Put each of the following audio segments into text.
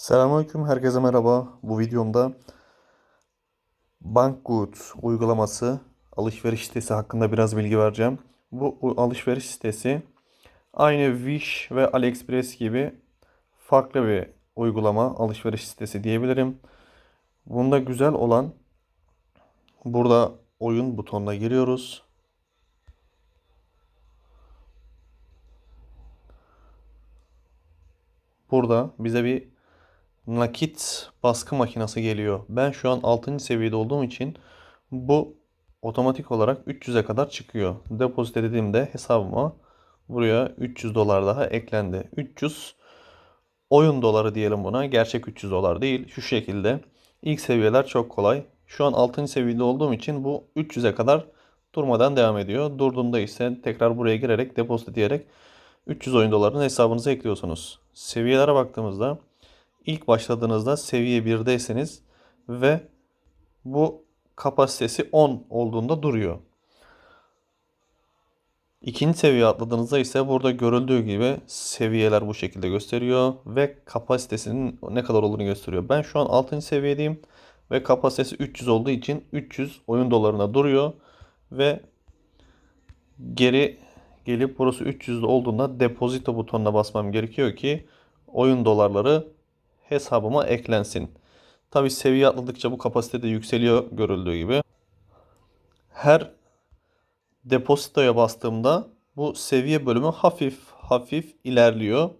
Selamünaleyküm, herkese merhaba. Bu videomda Bankgood uygulaması alışveriş sitesi hakkında biraz bilgi vereceğim. Bu alışveriş sitesi aynı Wish ve AliExpress gibi farklı bir uygulama alışveriş sitesi diyebilirim. Bunda güzel olan burada oyun butonuna giriyoruz. Burada bize bir nakit baskı makinesi geliyor. Ben şu an 6. seviyede olduğum için bu otomatik olarak 300'e kadar çıkıyor. Depozite dediğimde hesabıma buraya 300 dolar daha eklendi. 300 oyun doları diyelim buna. Gerçek 300 dolar değil. Şu şekilde. İlk seviyeler çok kolay. Şu an 6. seviyede olduğum için bu 300'e kadar durmadan devam ediyor. Durduğunda ise tekrar buraya girerek depozito diyerek 300 oyun dolarını hesabınıza ekliyorsunuz. Seviyelere baktığımızda ilk başladığınızda seviye 1'deyseniz ve bu kapasitesi 10 olduğunda duruyor. İkinci seviye atladığınızda ise burada görüldüğü gibi seviyeler bu şekilde gösteriyor ve kapasitesinin ne kadar olduğunu gösteriyor. Ben şu an 6. seviyedeyim ve kapasitesi 300 olduğu için 300 oyun dolarına duruyor ve geri gelip burası 300 olduğunda depozito butonuna basmam gerekiyor ki oyun dolarları hesabıma eklensin. Tabi seviye atladıkça bu kapasite de yükseliyor görüldüğü gibi. Her depozitoya bastığımda bu seviye bölümü hafif hafif ilerliyor.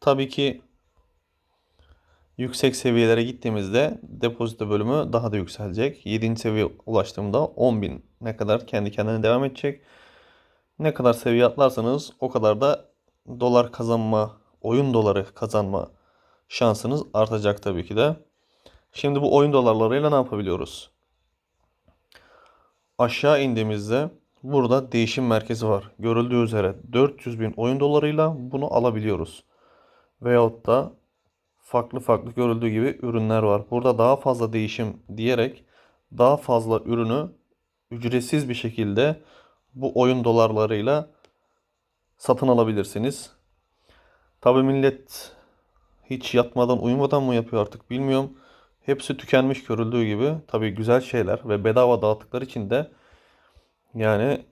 Tabii ki yüksek seviyelere gittiğimizde depozito bölümü daha da yükselecek. 7. seviye ulaştığımda 10.000 ne kadar kendi kendine devam edecek. Ne kadar seviye atlarsanız o kadar da dolar kazanma, oyun doları kazanma şansınız artacak tabii ki de. Şimdi bu oyun dolarlarıyla ne yapabiliyoruz? Aşağı indiğimizde burada değişim merkezi var. Görüldüğü üzere 400 bin oyun dolarıyla bunu alabiliyoruz. Veyahut da farklı farklı görüldüğü gibi ürünler var. Burada daha fazla değişim diyerek daha fazla ürünü ücretsiz bir şekilde bu oyun dolarlarıyla satın alabilirsiniz. Tabii millet hiç yatmadan uyumadan mı yapıyor artık bilmiyorum. Hepsi tükenmiş görüldüğü gibi. Tabii güzel şeyler ve bedava dağıttıkları için de yani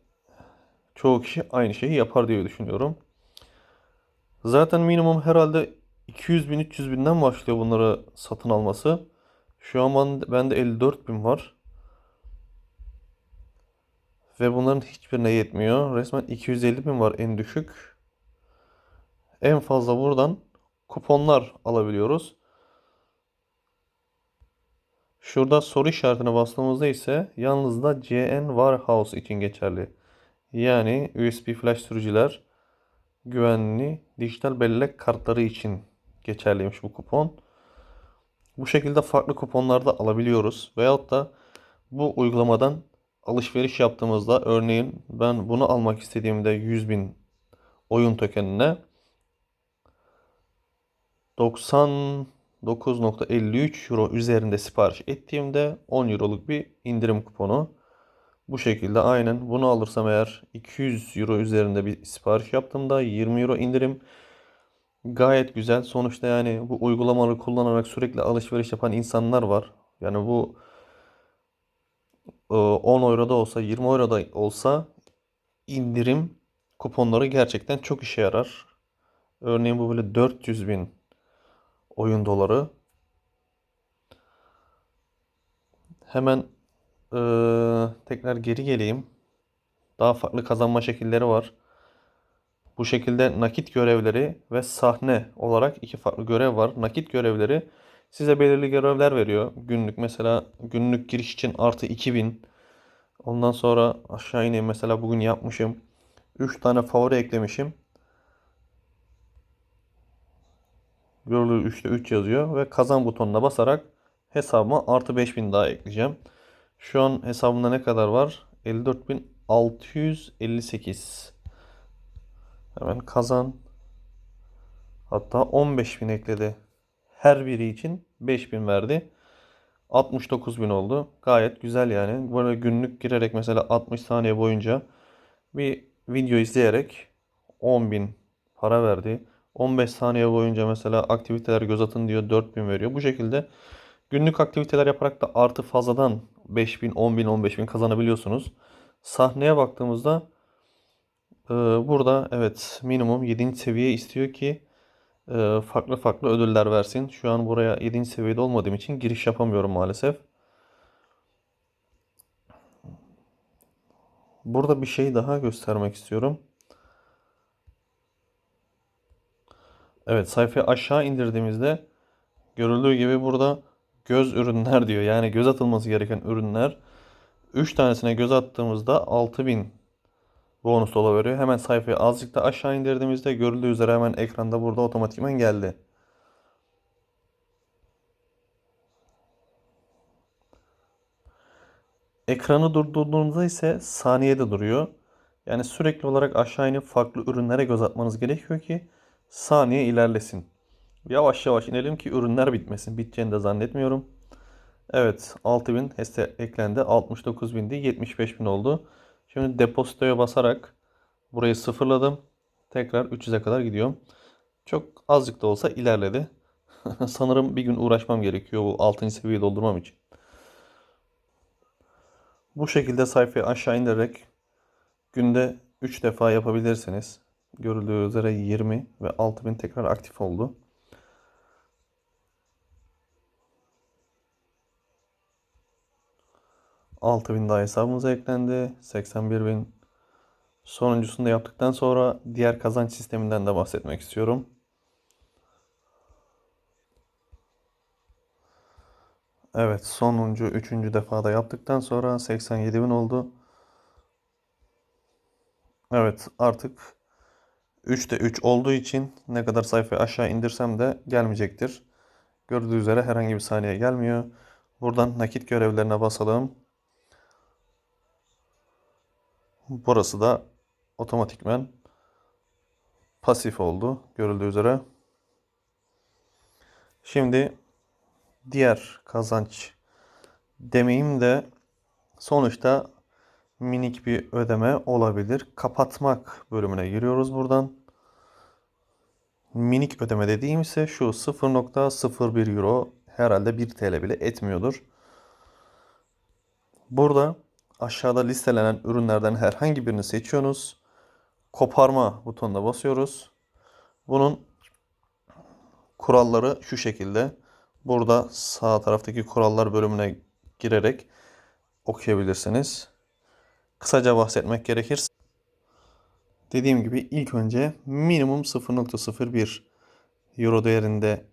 çoğu kişi aynı şeyi yapar diye düşünüyorum. Zaten minimum herhalde 200 bin 300 binden başlıyor bunları satın alması. Şu an ben- bende 54 bin var. Ve bunların hiçbirine yetmiyor. Resmen 250 bin var en düşük. En fazla buradan kuponlar alabiliyoruz. Şurada soru işaretine bastığımızda ise yalnız da CN Warehouse için geçerli. Yani USB flash sürücüler güvenli dijital bellek kartları için geçerliymiş bu kupon. Bu şekilde farklı kuponlar da alabiliyoruz. Veyahut da bu uygulamadan alışveriş yaptığımızda örneğin ben bunu almak istediğimde 100 bin oyun tokenine 99.53 euro üzerinde sipariş ettiğimde 10 euroluk bir indirim kuponu. Bu şekilde aynen bunu alırsam eğer 200 euro üzerinde bir sipariş yaptığımda 20 euro indirim. Gayet güzel. Sonuçta yani bu uygulamaları kullanarak sürekli alışveriş yapan insanlar var. Yani bu e, 10 euro da olsa 20 euro da olsa indirim kuponları gerçekten çok işe yarar. Örneğin bu böyle 400 bin oyun doları. Hemen e, tekrar geri geleyim. Daha farklı kazanma şekilleri var. Bu şekilde nakit görevleri ve sahne olarak iki farklı görev var. Nakit görevleri size belirli görevler veriyor. Günlük mesela günlük giriş için artı 2000. Ondan sonra aşağı ineyim mesela bugün yapmışım. 3 tane favori eklemişim. Görülür 3'te 3 yazıyor ve kazan butonuna basarak hesabıma artı 5000 daha ekleyeceğim. Şu an hesabımda ne kadar var? 54.658. Hemen kazan. Hatta 15.000 ekledi. Her biri için 5000 verdi. 69.000 oldu. Gayet güzel yani. Böyle günlük girerek mesela 60 saniye boyunca bir video izleyerek 10.000 para verdi. 15 saniye boyunca mesela aktiviteler göz atın diyor 4000 veriyor. Bu şekilde günlük aktiviteler yaparak da artı fazladan 5000, 10000, 15000 kazanabiliyorsunuz. Sahneye baktığımızda e, burada evet minimum 7. seviye istiyor ki e, farklı farklı ödüller versin. Şu an buraya 7. seviyede olmadığım için giriş yapamıyorum maalesef. Burada bir şey daha göstermek istiyorum. Evet sayfayı aşağı indirdiğimizde görüldüğü gibi burada göz ürünler diyor. Yani göz atılması gereken ürünler. 3 tanesine göz attığımızda 6000 bonus dola veriyor. Hemen sayfayı azıcık da aşağı indirdiğimizde görüldüğü üzere hemen ekranda burada otomatikman geldi. Ekranı durdurduğunuzda ise saniyede duruyor. Yani sürekli olarak aşağı inip farklı ürünlere göz atmanız gerekiyor ki saniye ilerlesin. Yavaş yavaş inelim ki ürünler bitmesin. Biteceğini de zannetmiyorum. Evet 6000 HES'e eklendi. 69.000'di. 75.000 oldu. Şimdi depozitoya basarak burayı sıfırladım. Tekrar 300'e kadar gidiyorum. Çok azıcık da olsa ilerledi. Sanırım bir gün uğraşmam gerekiyor bu 6. seviyeyi doldurmam için. Bu şekilde sayfayı aşağı indirerek günde 3 defa yapabilirsiniz. Görüldüğü üzere 20 ve 6000 tekrar aktif oldu. Altı bin daha hesabımıza eklendi. 81 bin. Sonuncusunu da yaptıktan sonra diğer kazanç sisteminden de bahsetmek istiyorum. Evet sonuncu üçüncü defada yaptıktan sonra 87 bin oldu. Evet artık 3'te 3 olduğu için ne kadar sayfayı aşağı indirsem de gelmeyecektir. Gördüğünüz üzere herhangi bir saniye gelmiyor. Buradan nakit görevlerine basalım. Burası da otomatikmen pasif oldu görüldüğü üzere. Şimdi diğer kazanç demeyeyim de sonuçta minik bir ödeme olabilir. Kapatmak bölümüne giriyoruz buradan. Minik ödeme dediğim ise şu 0.01 euro herhalde 1 TL bile etmiyordur. Burada aşağıda listelenen ürünlerden herhangi birini seçiyorsunuz. Koparma butonuna basıyoruz. Bunun kuralları şu şekilde. Burada sağ taraftaki kurallar bölümüne girerek okuyabilirsiniz. Kısaca bahsetmek gerekirse dediğim gibi ilk önce minimum 0.01 euro değerinde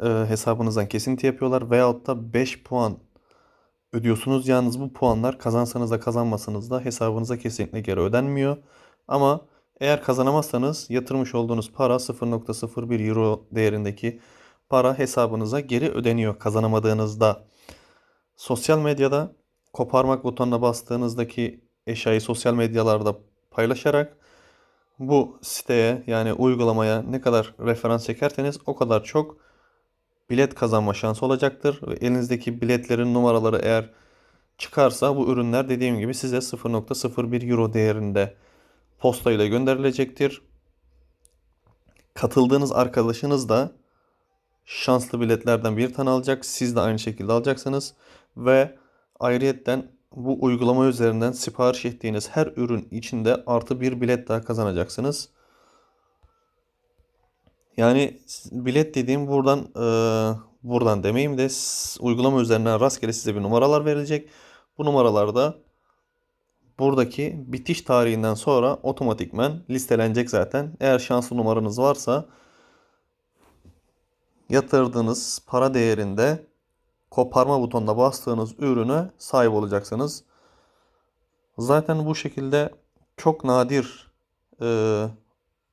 e, hesabınızdan kesinti yapıyorlar veyahut da 5 puan ödüyorsunuz. Yalnız bu puanlar kazansanız da kazanmasanız da hesabınıza kesinlikle geri ödenmiyor. Ama eğer kazanamazsanız yatırmış olduğunuz para 0.01 euro değerindeki para hesabınıza geri ödeniyor kazanamadığınızda. Sosyal medyada koparmak butonuna bastığınızdaki eşyayı sosyal medyalarda paylaşarak bu siteye yani uygulamaya ne kadar referans çekerseniz o kadar çok bilet kazanma şansı olacaktır. Ve elinizdeki biletlerin numaraları eğer çıkarsa bu ürünler dediğim gibi size 0.01 euro değerinde posta ile gönderilecektir. Katıldığınız arkadaşınız da şanslı biletlerden bir tane alacak. Siz de aynı şekilde alacaksınız. Ve ayrıyetten bu uygulama üzerinden sipariş ettiğiniz her ürün içinde artı bir bilet daha kazanacaksınız. Yani bilet dediğim buradan e, buradan demeyeyim de uygulama üzerinden rastgele size bir numaralar verilecek. Bu numaralarda buradaki bitiş tarihinden sonra otomatikmen listelenecek zaten. Eğer şanslı numaranız varsa yatırdığınız para değerinde koparma butonuna bastığınız ürüne sahip olacaksınız. Zaten bu şekilde çok nadir e,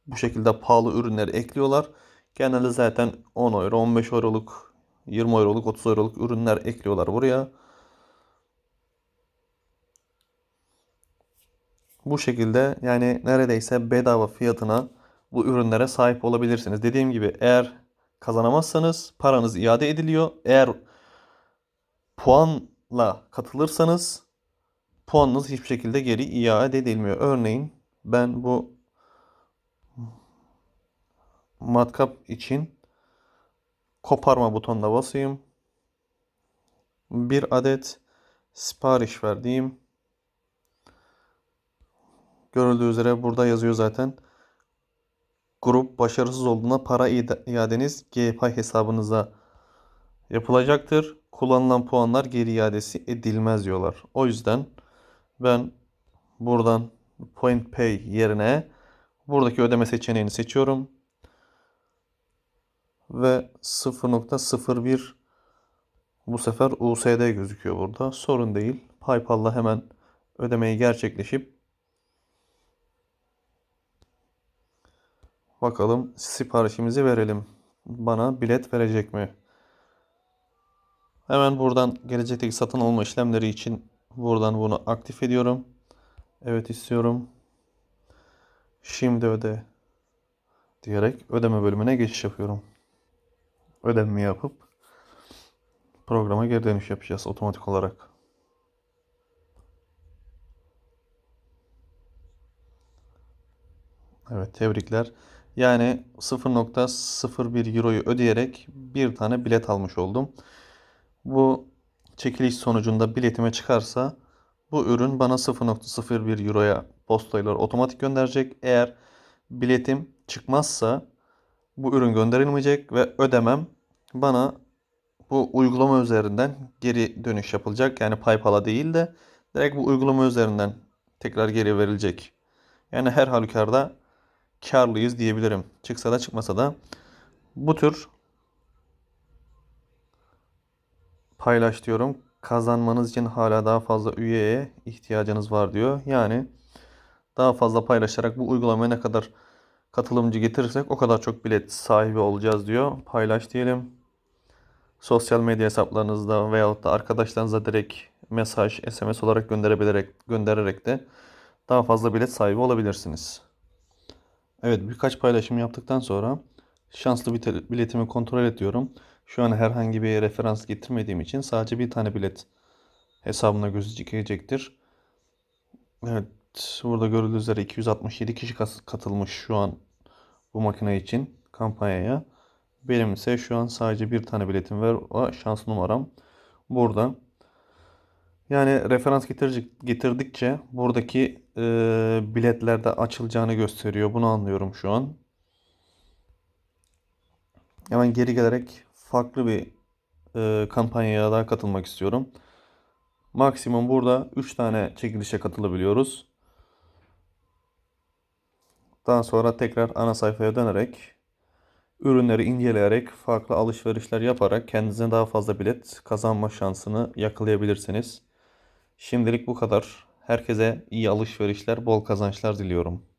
bu şekilde pahalı ürünleri ekliyorlar. Genelde zaten 10 euro, 15 euroluk, 20 euroluk, 30 euroluk ürünler ekliyorlar buraya. Bu şekilde yani neredeyse bedava fiyatına bu ürünlere sahip olabilirsiniz. Dediğim gibi eğer kazanamazsanız paranız iade ediliyor. Eğer puanla katılırsanız puanınız hiçbir şekilde geri iade edilmiyor. Örneğin ben bu matkap için koparma butonuna basayım. Bir adet sipariş ver diyeyim. Görüldüğü üzere burada yazıyor zaten. Grup başarısız olduğunda para iadeniz GPay hesabınıza yapılacaktır. Kullanılan puanlar geri iadesi edilmez diyorlar. O yüzden ben buradan Point Pay yerine buradaki ödeme seçeneğini seçiyorum. Ve 0.01 bu sefer USD gözüküyor burada. Sorun değil. PayPal'la hemen ödemeyi gerçekleşip bakalım siparişimizi verelim. Bana bilet verecek mi? Hemen buradan gelecekteki satın alma işlemleri için buradan bunu aktif ediyorum. Evet istiyorum. Şimdi öde diyerek ödeme bölümüne geçiş yapıyorum. Ödememi yapıp programa geri dönüş yapacağız otomatik olarak. Evet tebrikler. Yani 0.01 Euro'yu ödeyerek bir tane bilet almış oldum. Bu çekiliş sonucunda biletime çıkarsa bu ürün bana 0.01 Euro'ya postayla otomatik gönderecek. Eğer biletim çıkmazsa bu ürün gönderilmeyecek ve ödemem bana bu uygulama üzerinden geri dönüş yapılacak. Yani PayPal'a değil de direkt bu uygulama üzerinden tekrar geri verilecek. Yani her halükarda karlıyız diyebilirim. Çıksa da çıkmasa da bu tür paylaş diyorum. Kazanmanız için hala daha fazla üyeye ihtiyacınız var diyor. Yani daha fazla paylaşarak bu uygulamaya ne kadar katılımcı getirirsek o kadar çok bilet sahibi olacağız diyor. Paylaş diyelim. Sosyal medya hesaplarınızda veyahut da arkadaşlarınıza direkt mesaj, SMS olarak gönderebilerek göndererek de daha fazla bilet sahibi olabilirsiniz. Evet birkaç paylaşım yaptıktan sonra şanslı biletimi kontrol ediyorum. Şu an herhangi bir referans getirmediğim için sadece bir tane bilet hesabına gözükecektir. Evet burada görüldüğü üzere 267 kişi katılmış şu an bu makine için kampanyaya. Benim ise şu an sadece bir tane biletim var. O şans numaram burada. Yani referans getirecek, getirdikçe buradaki e, biletlerde açılacağını gösteriyor. Bunu anlıyorum şu an. Hemen geri gelerek farklı bir e, kampanyaya daha katılmak istiyorum. Maksimum burada 3 tane çekilişe katılabiliyoruz. Daha sonra tekrar ana sayfaya dönerek ürünleri inceleyerek farklı alışverişler yaparak kendinize daha fazla bilet kazanma şansını yakalayabilirsiniz. Şimdilik bu kadar. Herkese iyi alışverişler, bol kazançlar diliyorum.